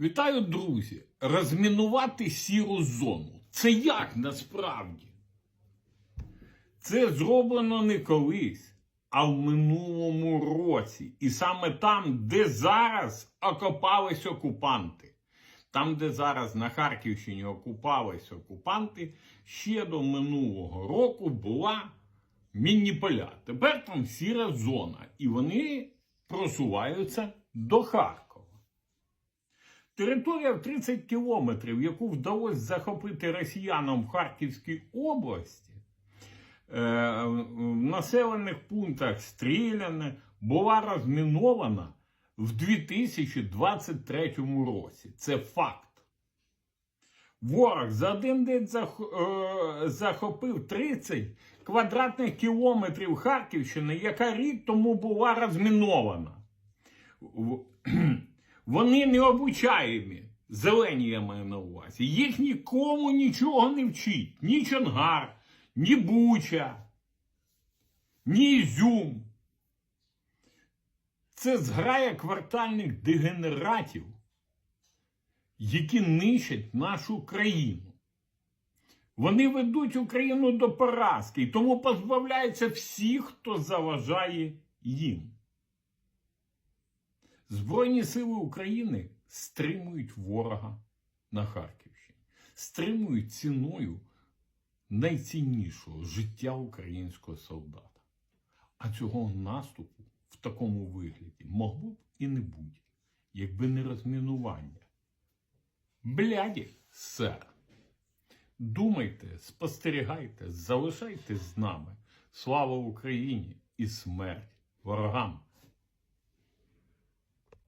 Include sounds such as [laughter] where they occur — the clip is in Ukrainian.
Вітаю, друзі! Розмінувати сіру зону. Це як насправді? Це зроблено не колись, а в минулому році. І саме там, де зараз окопались окупанти. Там, де зараз на Харківщині окупались окупанти, ще до минулого року була мінні поля. Тепер там сіра зона. І вони просуваються до Харкова. Територія в 30 кілометрів, яку вдалося захопити росіянам в Харківській області, е, в населених пунктах стріляне, була розмінована в 2023 році. Це факт. Ворог за один день е, захопив 30 квадратних кілометрів Харківщини, яка рік тому була розмінована. [clears throat] Вони не обучаємі. Зелені я маю на увазі. Їх нікому нічого не вчить. Ні Чонгар, ні Буча, ні Ізюм. Це зграя квартальних дегенератів, які нищать нашу країну. Вони ведуть Україну до поразки, і тому позбавляються всіх, хто заважає їм. Збройні сили України стримують ворога на Харківщині, стримують ціною найціннішого життя українського солдата. А цього наступу в такому вигляді могло б і не бути, якби не розмінування. Бляді, сер. Думайте, спостерігайте, залишайтесь з нами. Слава Україні і смерть ворогам!